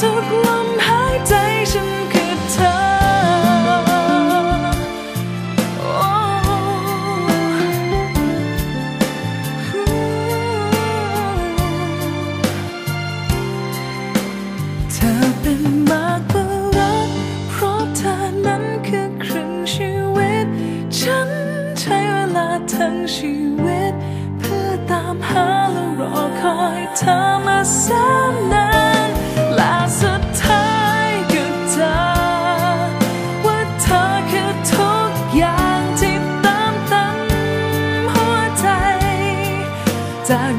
ทุกลมหายใจฉันคือเธอ 在